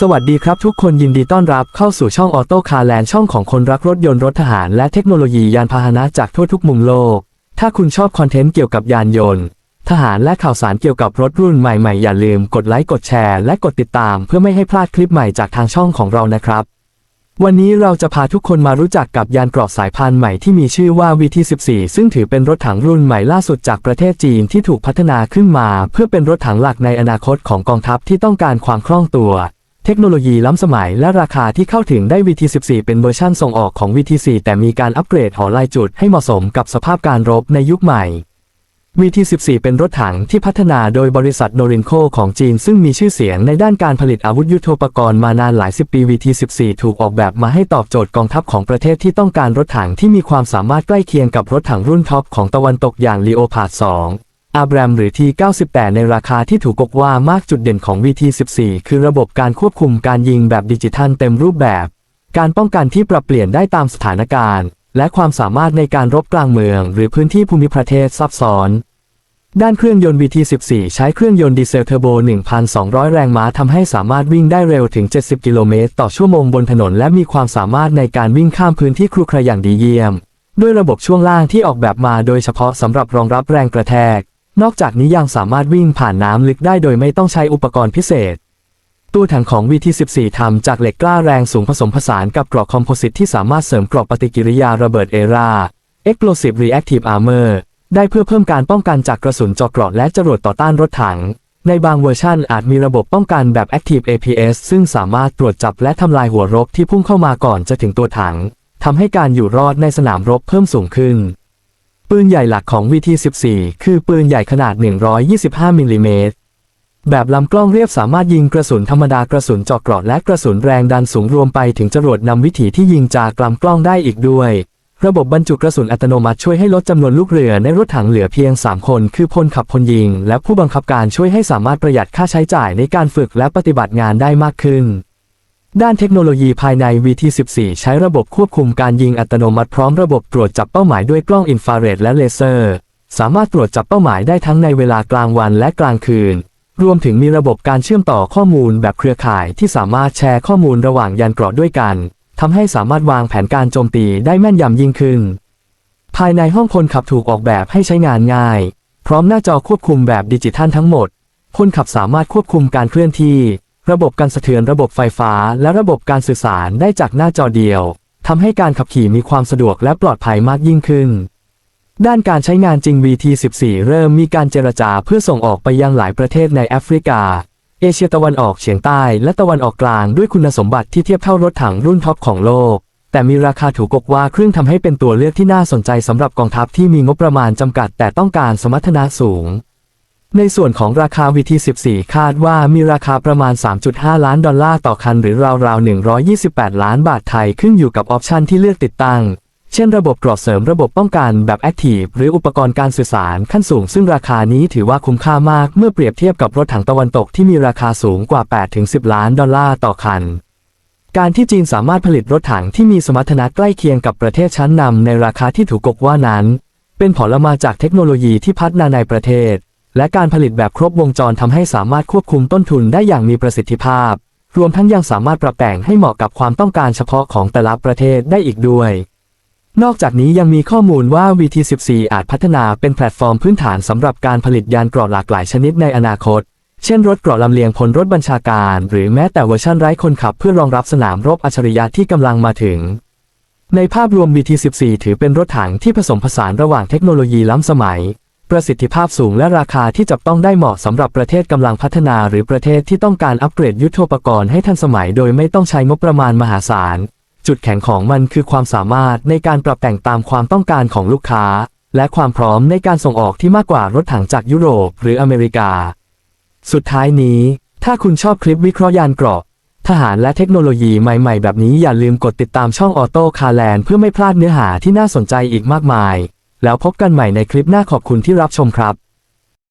สวัสดีครับทุกคนยินดีต้อนรับเข้าสู่ช่องออโต้คาร์แลนด์ช่องของคนรักรถยนต์รถทหารและเทคโนโลยียานพาหนะจากทั่วทุกมุมโลก ถ้าคุณชอบคอนเทนต์เกี่ยวกับยานยนต์ ทหารและข่าวสารเกี่ยวกับรถรุ่นใหม่ๆ อย่าลืมกดไลค์กดแชร์และกดติดตามเพื่อไม่ให้พลาดคลิปใหม่จากทางช่องของเรานะครับ วันนี้เราจะพาทุกคนมารู้จักกับยานเกราะสายพันธุ์ใหม่ที่มีชื่อว่า VT14 ซึ่งถือเป็นรถถังรุ่นใหม่ล่าสุดจากประเทศจีนที่ถูกพัฒนาขึ้นมา เพื่อเป็นรถถังหลักในอนาคตของกองทัพที่ต้องการความคล่องตัว เทคโนโลยีล้ำสมัยและราคาที่เข้าถึงได้ VT14 เป็นเวอร์ชั่นส่งออกของ VT4 แต่มีการอัปเกรดหอลายจุดให้เหมาะสมกับสภาพการรบในยุคใหม่ VT14 เป็นรถถังที่พัฒนาโดยบริษัทโนรินโคของจีน ซึ่งมีชื่อเสียงในด้านการผลิตอาวุธยุโทโธปกรณ์มานานหลายสิบปี VT14 ถูกออกแบบมาให้ตอบโจทย์กองทัพของประเทศที่ต้องการรถถังที่มีความสามารถใกล้เคียงกับรถถังรุ่นท็อปของตะวันตกอย่าง Leopard 2 อาบรมหรือ T98 ในราคาที่ถูกกกว่ามากจุดเด่นของ VT14 คือระบบการควบคุมการยิงแบบดิจิทัลเต็มรูปแบบ การป้องกันที่ปรับเปลี่ยนได้ตามสถานการณ์ และความสามารถในการรบกลางเมือง หรือพื้นที่ภูมิประเทศซับซ้อน ด้านเครื่องยนต์ VT14 ใช้เครื่องยนต์ดีเซลเทอร์โบ 1,200 แรงม้าทำให้สามารถวิ่งได้เร็วถึง 70 กิโลเมตรต่อชั่วโมงบนถนน และมีความสามารถในการวิ่งข้ามพื้นที่ครุขระอย่างดีเยี่ยม ด้วยระบบช่วงล่างที่ออกแบบมาโดยเฉพาะสำหรับรองรับแรงกระแทก นอกจากนี้ยังสามารถวิ่งผ่านน้ำลึกได้โดยไม่ต้องใช้อุปกรณ์พิเศษตัวถังของ VT14 ทำจากเหล็กกล้าแรงสูงผสมผสานกับเกราะคอมโพสิตที่สามารถเสริมเกราะปฏิกิริยาระเบิดเอรา Explosive Reactive Armor ได้เพื่อเพิ่มการป้องกันจากกระสุนเจาะเกราะและจรวดต่อต้านรถถัง ในบางเวอร์ชันอาจมีระบบป้องกันแบบ Active APS ซึ่งสามารถตรวจจับและทำลายหัวรบที่พุ่งเข้ามาก่อนจะถึงตัวถังทำให้การอยู่รอดในสนามรบเพิ่มสูงขึ้น ปืนใหญ่หลักของ VT14 คือปืนใหญ่ขนาด 125มิลลิเมตร แบบลำกล้องเรียบสามารถยิงกระสุนธรรมดากระสุนเจาะเกราะและกระสุนแรงดันสูงรวมไปถึงจรวดนำวิถีที่ยิงจากลำกล้องได้อีกด้วย ระบบบรรจุกระสุนอัตโนมัติช่วยให้ลดจำนวนลูกเรือในรถถังเหลือเพียง 3 คน คือพลขับพลยิง และผู้บังคับการช่วยให้สามารถประหยัดค่าใช้จ่ายในการฝึกและปฏิบัติงานได้มากขึ้น ด้านเทคโนโลยีภายใน VT14 ใช้ระบบควบคุมการยิงอัตโนมัติพร้อมระบบตรวจจับเป้าหมายด้วยกล้องอินฟราเรดและเลเซอร์ สามารถตรวจจับเป้าหมายได้ทั้งในเวลากลางวันและกลางคืน รวมถึงมีระบบการเชื่อมต่อข้อมูลแบบเครือข่ายที่สามารถแชร์ข้อมูลระหว่างยานเกราะด้วยกันทำให้สามารถวางแผนการโจมตีได้แม่นยำยิ่งขึ้น ภายในห้องคนขับถูกออกแบบให้ใช้งานง่าย พร้อมหน้าจอควบคุมแบบดิจิทัลทั้งหมด คนขับสามารถควบคุมการเคลื่อนที่ ระบบการสะเทือนระบบไฟฟ้า และระบบการสื่อสารได้จากหน้าจอเดียวทำให้การขับขี่มีความสะดวกและปลอดภัยมากยิ่งขึ้น ด้านการใช้งานจริง VT14 เริ่มมีการเจรจาเพื่อส่งออกไปยังหลายประเทศในแอฟริกา เอเชียตะวันออกเฉียงใต้ และตะวันออกกลางด้วยคุณสมบัติที่เทียบเท่ารถถังรุ่นท็อปของโลก แต่มีราคาถูกกว่าเครื่องทำให้เป็นตัวเลือกที่น่าสนใจสำหรับกองทัพที่มีงบประมาณจำกัดแต่ต้องการสมรรถนะสูง ในส่วนของราคา VT14 คาดว่ามีราคาประมาณ 3.5 ล้านดอลลาร์ต่อคันหรือราวๆ 128 ล้านบาทไทยขึ้นอยู่กับออปชันที่เลือกติดตั้ง เช่นระบบกรอเสริมระบบป้องกันแบบ Active หรืออุปกรณ์การสื่อสารขั้นสูง ซึ่งราคานี้ถือว่าคุ้มค่ามากเมื่อเปรียบเทียบกับรถถังตะวันตกที่มีราคาสูงกว่า 8-10 ล้านดอลลาร์ต่อคันการที่จีนสามารถผลิตรถถังที่มีสมรรถนะใกล้เคียงกับประเทศชั้นนำในราคาที่ถูกกกว่านั้น เป็นผลมาจากเทคโนโลยีที่พัฒนาในประเทศ และการผลิตแบบครบวงจรทำให้สามารถควบคุมต้นทุนได้อย่างมีประสิทธิภาพ รวมทั้งยังสามารถปรับแต่งให้เหมาะกับความต้องการเฉพาะของแต่ละประเทศได้อีกด้วย นอกจากนี้ยังมีข้อมูลว่า VT14 อาจพัฒนาเป็นแพลตฟอร์มพื้นฐานสำหรับการผลิตยานเกราะหลากหลายชนิดในอนาคต เช่นรถเกราะลำเลียงพลรถบัญชาการ หรือแม้แต่เวอร์ชันไร้คนขับเพื่อรองรับสนามรบอัจฉริยะที่กำลังมาถึงในภาพรวม VT14 ถือเป็นรถถังที่ผสมผสานระหว่างเทคโนโลยีล้ำสมัย ประสิทธิภาพสูงและราคาที่จับต้องได้เหมาะสำหรับประเทศกำลังพัฒนาหรือประเทศที่ต้องการอัปเกรดยุทโธปกรณ์ให้ทันสมัยโดยไม่ต้องใช้งบประมาณมหาศาล จุดแข็งของมันคือความสามารถในการปรับแต่งตามความต้องการของลูกค้า และความพร้อมในการส่งออกที่มากกว่ารถถังจากยุโรปหรืออเมริกา สุดท้ายนี้ ถ้าคุณชอบคลิปวิเคราะห์ยานเกราะ ทหารและเทคโนโลยีใหม่ ๆ แบบนี้อย่าลืมกดติดตามช่องออโต้คาแลนเพื่อไม่พลาดเนื้อหาที่น่าสนใจอีกมากมาย แล้วพบกันใหม่ในคลิปหน้าขอบคุณที่รับชมครับ